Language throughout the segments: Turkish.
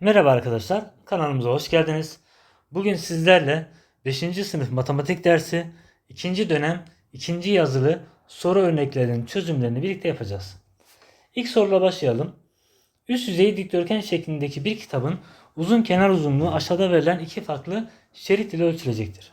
Merhaba arkadaşlar, kanalımıza hoş geldiniz. Bugün sizlerle 5. sınıf matematik dersi 2. dönem 2. yazılı soru örneklerinin çözümlerini birlikte yapacağız. İlk soruyla başlayalım. Üst yüzeyi dikdörtgen şeklindeki bir kitabın uzun kenar uzunluğu aşağıda verilen iki farklı şerit ile ölçülecektir.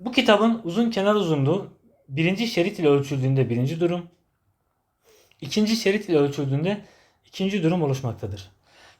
Bu kitabın uzun kenar uzunluğu birinci şerit ile ölçüldüğünde birinci durum, ikinci şerit ile ölçüldüğünde ikinci durum oluşmaktadır.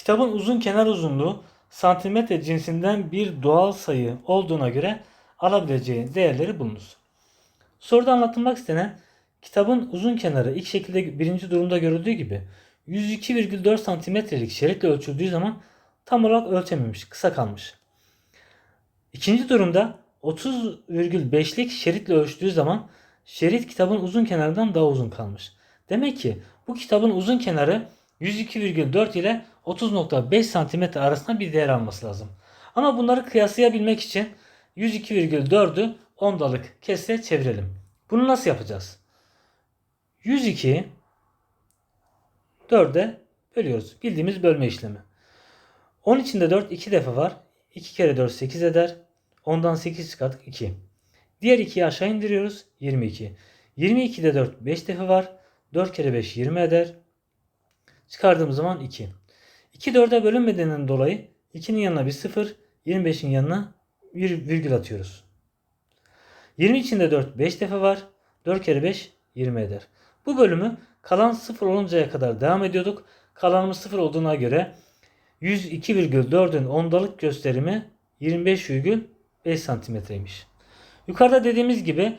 Kitabın uzun kenar uzunluğu santimetre cinsinden bir doğal sayı olduğuna göre alabileceği değerleri bulunuz. Soruda anlatılmak istenen kitabın uzun kenarı ilk şekilde birinci durumda görüldüğü gibi 102,4 santimetrelik şeritle ölçüldüğü zaman tam olarak ölçememiş, kısa kalmış. İkinci durumda 30,5'lik şeritle ölçtüğü zaman şerit kitabın uzun kenarından daha uzun kalmış. Demek ki bu kitabın uzun kenarı 102,4 ile 30.5 santimetre arasında bir değer alması lazım. Ama bunları kıyaslayabilmek için 102,4'ü ondalık kesre çevirelim. Bunu nasıl yapacağız? 102 4'e bölüyoruz. Bildiğimiz bölme işlemi. 10 içinde 4 2 defa var. 2 kere 4 8 eder. Ondan 8 çıkarttık 2. Diğer 2'yi aşağı indiriyoruz. 22. 22'de 4 5 defa var. 4 kere 5 20 eder. Çıkardığımız zaman 2. 2 4'e bölünmediğinden dolayı 2'nin yanına bir 0, 25'in yanına bir virgül atıyoruz. 20 içinde 4 5 defa var. 4 kere 5 20 eder. Bu bölümü kalan 0 oluncaya kadar devam ediyorduk. Kalanımız 0 olduğuna göre 102,4'ün ondalık gösterimi 25,5 santimetreymiş. Yukarıda dediğimiz gibi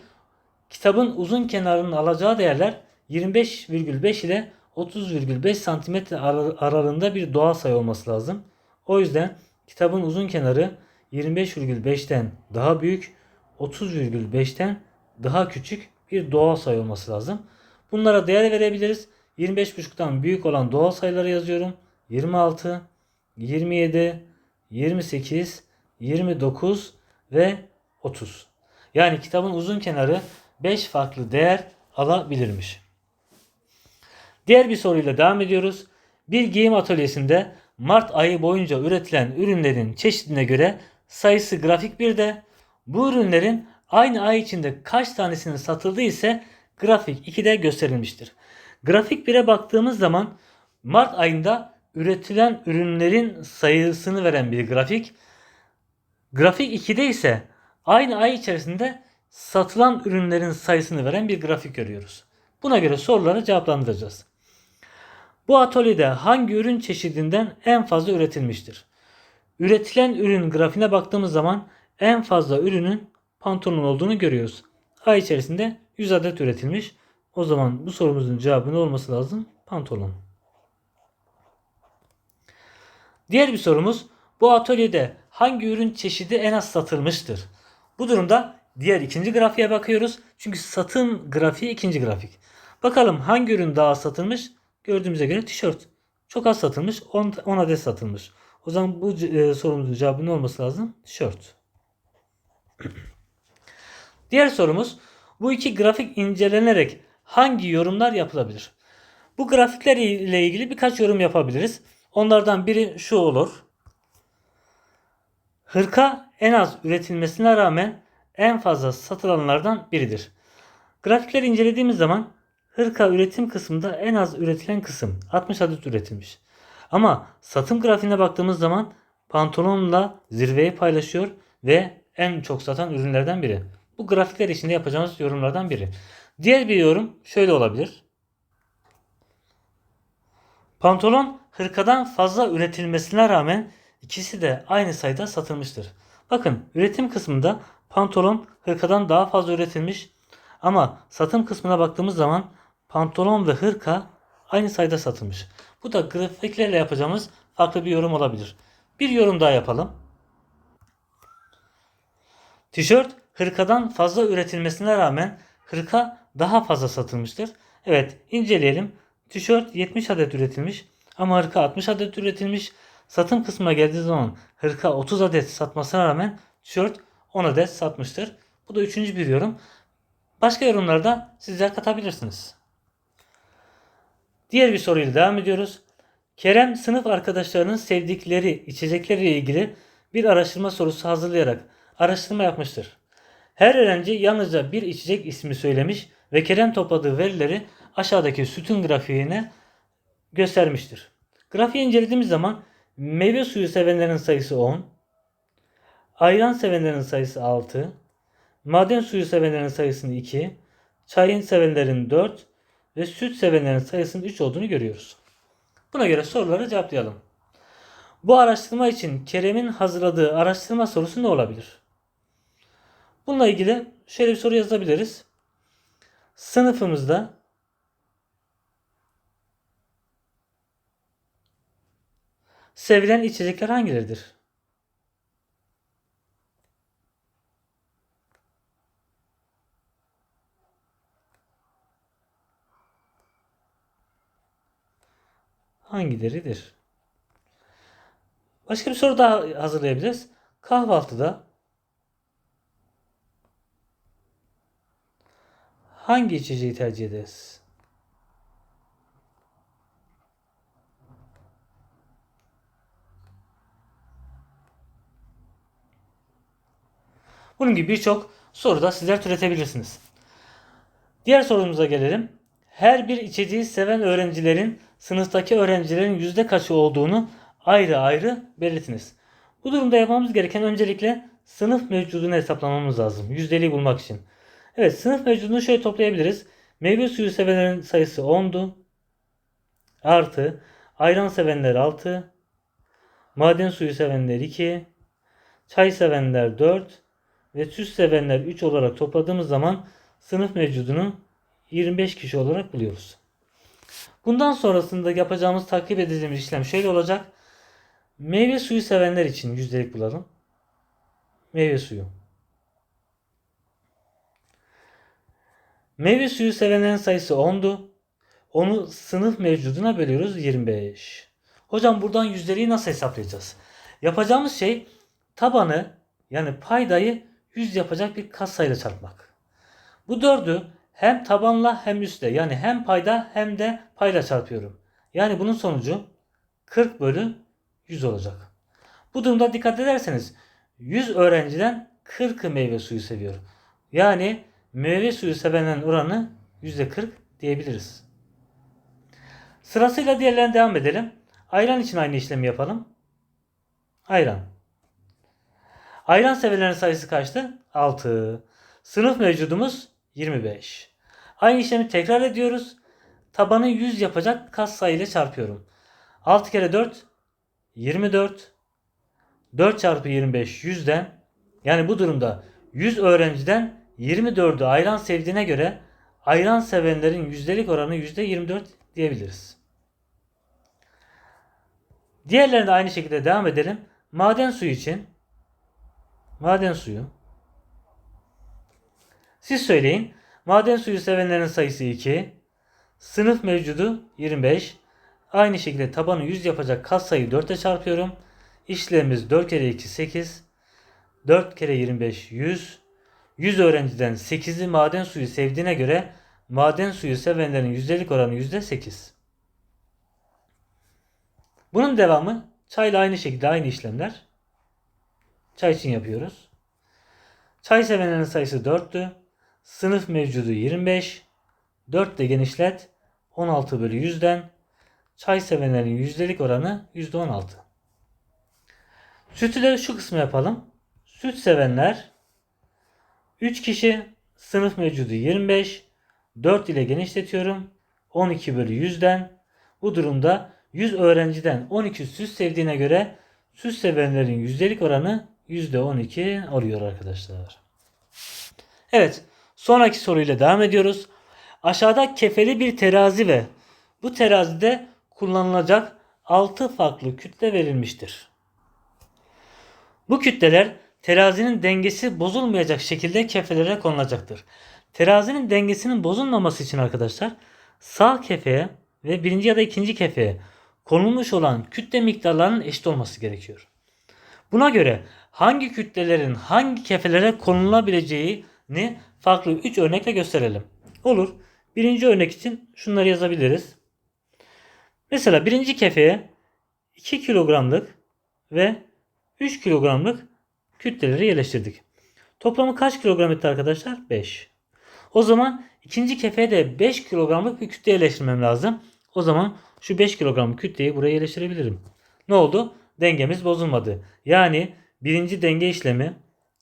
kitabın uzun kenarının alacağı değerler 25,5 ile 30,5 santimetre aralığında bir doğal sayı olması lazım. O yüzden kitabın uzun kenarı 25,5'ten daha büyük, 30,5'ten daha küçük bir doğal sayı olması lazım. Bunlara değer verebiliriz. 25,5'tan büyük olan doğal sayıları yazıyorum. 26, 27, 28, 29 ve 30. Yani kitabın uzun kenarı 5 farklı değer alabilirmiş. Diğer bir soruyla devam ediyoruz. Bir giyim atölyesinde Mart ayı boyunca üretilen ürünlerin çeşidine göre sayısı grafik 1'de bu ürünlerin aynı ay içinde kaç tanesinin satıldığı ise grafik 2'de gösterilmiştir. Grafik 1'e baktığımız zaman Mart ayında üretilen ürünlerin sayısını veren bir grafik. Grafik 2'de ise aynı ay içerisinde satılan ürünlerin sayısını veren bir grafik görüyoruz. Buna göre soruları cevaplandıracağız. Bu atölyede hangi ürün çeşidinden en fazla üretilmiştir? Üretilen ürün grafiğine baktığımız zaman en fazla ürünün pantolon olduğunu görüyoruz. Ay içerisinde 100 adet üretilmiş. O zaman bu sorumuzun cevabı ne olması lazım? Pantolon. Diğer bir sorumuz bu atölyede hangi ürün çeşidi en az satılmıştır? Bu durumda diğer ikinci grafiğe bakıyoruz. Çünkü satım grafiği ikinci grafik. Bakalım hangi ürün daha satılmış? Gördüğümüze göre tişört. Çok az satılmış. 10, 10 adet satılmış. O zaman bu e, sorumuzun cevabı ne olması lazım? Tişört. Diğer sorumuz bu iki grafik incelenerek hangi yorumlar yapılabilir? Bu grafikler ile ilgili birkaç yorum yapabiliriz. Onlardan biri şu olur. Hırka en az üretilmesine rağmen en fazla satılanlardan biridir. Grafikleri incelediğimiz zaman hırka üretim kısmında en az üretilen kısım 60 adet üretilmiş. Ama satım grafiğine baktığımız zaman pantolonla zirveyi paylaşıyor ve en çok satan ürünlerden biri. Bu grafikler içinde yapacağımız yorumlardan biri. Diğer bir yorum şöyle olabilir. Pantolon hırkadan fazla üretilmesine rağmen ikisi de aynı sayıda satılmıştır. Bakın üretim kısmında pantolon hırkadan daha fazla üretilmiş ama satım kısmına baktığımız zaman pantolon ve hırka aynı sayıda satılmış. Bu da grafiklerle yapacağımız farklı bir yorum olabilir. Bir yorum daha yapalım. Tişört hırkadan fazla üretilmesine rağmen hırka daha fazla satılmıştır. Evet inceleyelim. Tişört 70 adet üretilmiş ama hırka 60 adet üretilmiş. Satım kısmına geldiği zaman hırka 30 adet satmasına rağmen tişört 10 adet satmıştır. Bu da üçüncü bir yorum. Başka yorumlarda sizler katabilirsiniz. Diğer bir soruyla devam ediyoruz. Kerem sınıf arkadaşlarının sevdikleri içeceklerle ilgili bir araştırma sorusu hazırlayarak araştırma yapmıştır. Her öğrenci yalnızca bir içecek ismi söylemiş ve Kerem topladığı verileri aşağıdaki sütun grafiğine göstermiştir. Grafiği incelediğimiz zaman meyve suyu sevenlerin sayısı 10, ayran sevenlerin sayısı 6, maden suyu sevenlerin sayısının 2, çayın sevenlerin 4 ve süt sevenlerin sayısının 3 olduğunu görüyoruz. Buna göre soruları cevaplayalım. Bu araştırma için Kerem'in hazırladığı araştırma sorusu ne olabilir? Bununla ilgili şöyle bir soru yazabiliriz. Sınıfımızda sevilen içecekler hangileridir? Hangileridir? Başka bir soru daha hazırlayabiliriz. Kahvaltıda hangi içeceği tercih ederiz? Bunun gibi birçok soru da sizler türetebilirsiniz. Diğer sorumuza gelelim. Her bir içeceği seven öğrencilerin sınıftaki öğrencilerin yüzde kaçı olduğunu ayrı ayrı belirtiniz. Bu durumda yapmamız gereken öncelikle sınıf mevcudunu hesaplamamız lazım. Yüzdeliği bulmak için. Evet sınıf mevcudunu şöyle toplayabiliriz. Meyve suyu sevenlerin sayısı 10'du. Artı ayran sevenler 6. Maden suyu sevenler 2. Çay sevenler 4. Ve süt sevenler 3 olarak topladığımız zaman sınıf mevcudunu 25 kişi olarak buluyoruz. Bundan sonrasında yapacağımız takip edeceğimiz işlem şöyle olacak. Meyve suyu sevenler için yüzdelik bulalım. Meyve suyu. Meyve suyu sevenlerin sayısı 10'du. Onu sınıf mevcuduna bölüyoruz 25. Hocam buradan yüzdeliği nasıl hesaplayacağız? Yapacağımız şey tabanı yani paydayı 100 yapacak bir katsayıyla çarpmak. Bu 4'ü hem tabanla hem üstle yani hem payda hem de payla çarpıyorum. Yani bunun sonucu 40 bölü 100 olacak. Bu durumda dikkat ederseniz 100 öğrenciden 40'ı meyve suyu seviyor. Yani meyve suyu sevenlerin oranı %40 diyebiliriz. Sırasıyla diğerlerine devam edelim. Ayran için aynı işlemi yapalım. Ayran. Ayran sevenlerin sayısı kaçtı? 6. Sınıf mevcudumuz 25. Aynı işlemi tekrar ediyoruz. Tabanı 100 yapacak kas sayı ile çarpıyorum. 6 kere 4 24. 4 çarpı 25 100'den yani bu durumda 100 öğrenciden 24'ü ayran sevdiğine göre ayran sevenlerin yüzdelik oranı %24 diyebiliriz. Diğerlerine de aynı şekilde devam edelim. Maden suyu için maden suyu siz söyleyin. Maden suyu sevenlerin sayısı 2. Sınıf mevcudu 25. Aynı şekilde tabanı 100 yapacak kas sayı 4 ile çarpıyorum. İşlemimiz 4 kere 2 8. 4 kere 25 100. 100 öğrenciden 8'i maden suyu sevdiğine göre maden suyu sevenlerin yüzdelik oranı %8. Bunun devamı çayla aynı şekilde aynı işlemler. Çay için yapıyoruz. Çay sevenlerin sayısı 4'tü. Sınıf mevcudu 25. 4 de genişlet. 16 bölü 100'den. Çay sevenlerin yüzdelik oranı %16. Sütü de şu kısmı yapalım. Süt sevenler 3 kişi sınıf mevcudu 25. 4 ile genişletiyorum. 12 bölü 100'den. Bu durumda 100 öğrenciden 12 süt sevdiğine göre süt sevenlerin yüzdelik oranı %12 oluyor arkadaşlar. Evet. Sonraki soruyla devam ediyoruz. Aşağıda kefeli bir terazi ve bu terazide kullanılacak 6 farklı kütle verilmiştir. Bu kütleler terazinin dengesi bozulmayacak şekilde kefelere konulacaktır. Terazinin dengesinin bozulmaması için arkadaşlar sağ kefeye ve birinci ya da ikinci kefeye konulmuş olan kütle miktarlarının eşit olması gerekiyor. Buna göre hangi kütlelerin hangi kefelere konulabileceğini farklı 3 örnekle gösterelim. Olur. Birinci örnek için şunları yazabiliriz. Mesela birinci kefeye 2 kilogramlık ve 3 kilogramlık kütleleri yerleştirdik. Toplamı kaç kilogram etti arkadaşlar? 5. O zaman ikinci kefeye de 5 kilogramlık bir kütle yerleştirmem lazım. O zaman şu 5 kilogramlık kütleyi buraya yerleştirebilirim. Ne oldu? Dengemiz bozulmadı. Yani birinci denge işlemi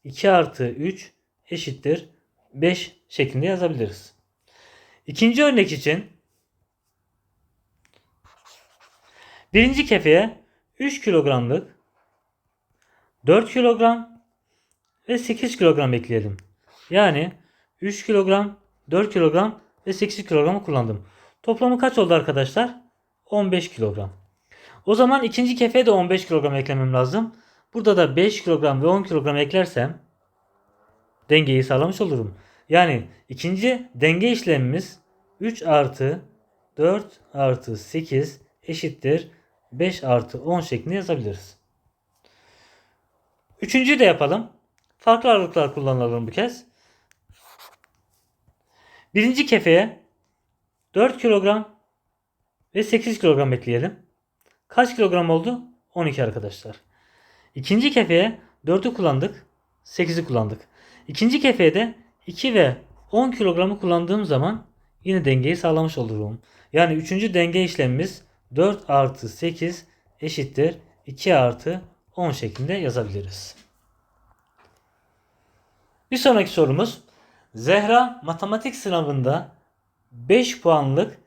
2 artı 3 eşittir 5 şeklinde yazabiliriz. İkinci örnek için birinci kefeye 3 kilogramlık 4 kilogram ve 8 kilogram ekleyelim. Yani 3 kilogram, 4 kilogram ve 8 kilogramı kullandım. Toplamı kaç oldu arkadaşlar? 15 kilogram. O zaman ikinci kefeye de 15 kilogram eklemem lazım. Burada da 5 kilogram ve 10 kilogram eklersem dengeyi sağlamış olurum. Yani ikinci denge işlemimiz 3 artı 4 artı 8 eşittir 5 artı 10 şeklinde yazabiliriz. Üçüncüyü de yapalım. Farklı aralıklar kullanalım bu kez. Birinci kefeye 4 kilogram ve 8 kilogram ekleyelim. Kaç kilogram oldu? 12 arkadaşlar. İkinci kefeye 4'ü kullandık. 8'i kullandık. İkinci kefeye de 2 ve 10 kilogramı kullandığım zaman yine dengeyi sağlamış olurum. Yani üçüncü denge işlemimiz 4 artı 8 eşittir 2 artı 10 şeklinde yazabiliriz. Bir sonraki sorumuz. Zehra matematik sınavında 5 puanlık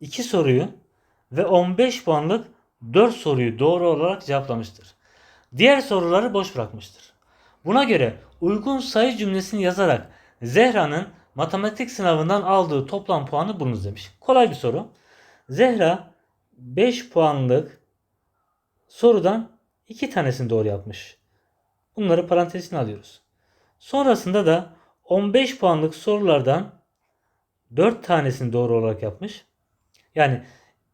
2 soruyu ve 15 puanlık 4 soruyu doğru olarak cevaplamıştır. Diğer soruları boş bırakmıştır. Buna göre uygun sayı cümlesini yazarak Zehra'nın matematik sınavından aldığı toplam puanı bulunuz demiş. Kolay bir soru. Zehra 5 puanlık sorudan 2 tanesini doğru yapmış. Bunları parantezine alıyoruz. Sonrasında da 15 puanlık sorulardan 4 tanesini doğru olarak yapmış. Yani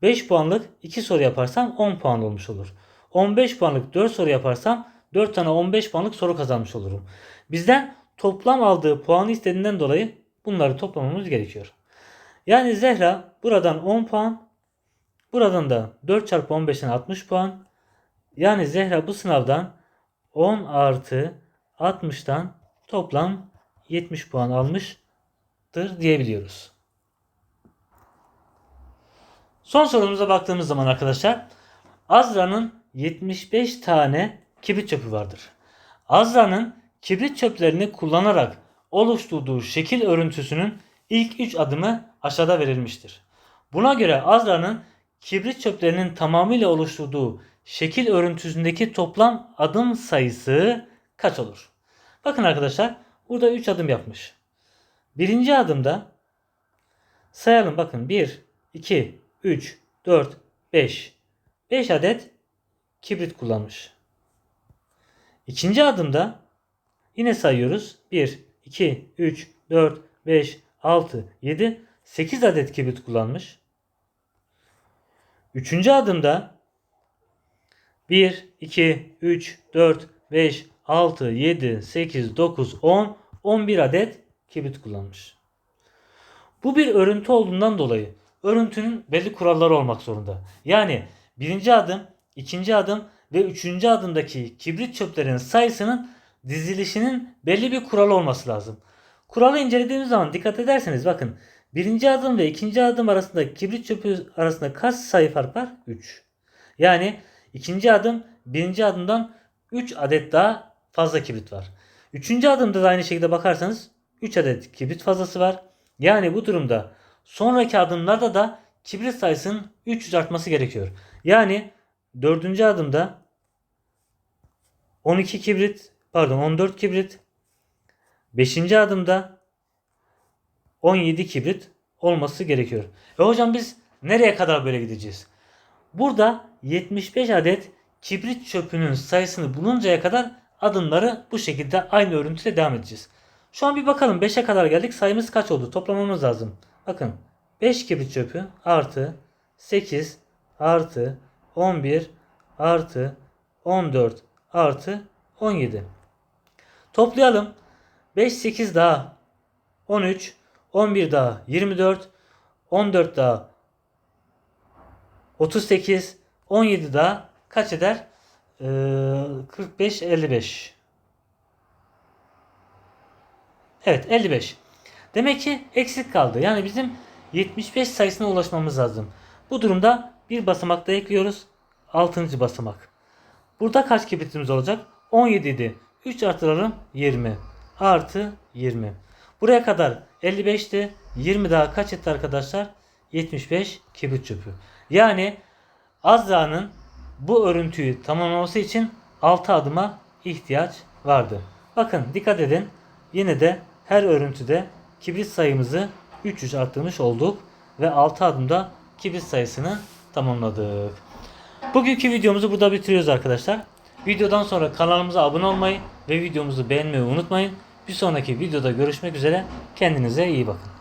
5 puanlık 2 soru yaparsam 10 puan olmuş olur. 15 puanlık 4 soru yaparsam 4 tane 15 puanlık soru kazanmış olurum. Bizden toplam aldığı puanı istediğinden dolayı bunları toplamamız gerekiyor. Yani Zehra buradan 10 puan, buradan da 4 çarpı 15'ten 60 puan. Yani Zehra bu sınavdan 10 artı 60'tan toplam 70 puan almıştır diyebiliyoruz. Son sorumuza baktığımız zaman arkadaşlar Azra'nın 75 tane kibrit çöpü vardır. Azra'nın kibrit çöplerini kullanarak oluşturduğu şekil örüntüsünün ilk 3 adımı aşağıda verilmiştir. Buna göre Azra'nın kibrit çöplerinin tamamıyla oluşturduğu şekil örüntüsündeki toplam adım sayısı kaç olur? Bakın arkadaşlar burada 3 adım yapmış. Birinci adımda sayalım bakın 1, 2, 3, 4, 5. 5 adet kibrit kullanmış. İkinci adımda yine sayıyoruz. 1, 2, 3, 4, 5, 6, 7, 8 adet kibrit kullanmış. Üçüncü adımda 1, 2, 3, 4, 5, 6, 7, 8, 9, 10, 11 adet kibrit kullanmış. Bu bir örüntü olduğundan dolayı örüntünün belli kuralları olmak zorunda. Yani birinci adım, ikinci adım ve üçüncü adımdaki kibrit çöplerinin sayısının dizilişinin belli bir kuralı olması lazım. Kuralı incelediğimiz zaman dikkat ederseniz bakın birinci adım ve ikinci adım arasında kibrit çöpü arasında kaç sayı fark var? 3. Yani ikinci adım birinci adımdan 3 adet daha fazla kibrit var. Üçüncü adımda da aynı şekilde bakarsanız 3 adet kibrit fazlası var. Yani bu durumda sonraki adımlarda da kibrit sayısının 300 artması gerekiyor. Yani dördüncü adımda 12 kibrit pardon 14 kibrit 5. adımda 17 kibrit olması gerekiyor. E hocam biz nereye kadar böyle gideceğiz? Burada 75 adet kibrit çöpünün sayısını buluncaya kadar adımları bu şekilde aynı örüntüyle devam edeceğiz. Şu an bir bakalım 5'e kadar geldik. Sayımız kaç oldu? Toplamamız lazım. Bakın 5 kibrit çöpü artı 8 artı 11 artı 14 artı 17. Toplayalım. 5 8 daha 13 11 daha 24 14 daha 38 17 daha kaç eder? Ee, 45 55. Evet 55. Demek ki eksik kaldı. Yani bizim 75 sayısına ulaşmamız lazım. Bu durumda bir basamak da ekliyoruz. 6. basamak. Burada kaç kibritimiz olacak? 17 idi. 3 artıralım 20. Artı 20. Buraya kadar 55'ti. 20 daha kaç etti arkadaşlar? 75 kibrit çöpü. Yani Azra'nın bu örüntüyü tamamlaması için 6 adıma ihtiyaç vardı. Bakın dikkat edin. Yine de her örüntüde kibrit sayımızı 300 arttırmış olduk ve 6 adımda kibrit sayısını tamamladık. Bugünkü videomuzu burada bitiriyoruz arkadaşlar. Videodan sonra kanalımıza abone olmayı ve videomuzu beğenmeyi unutmayın. Bir sonraki videoda görüşmek üzere. Kendinize iyi bakın.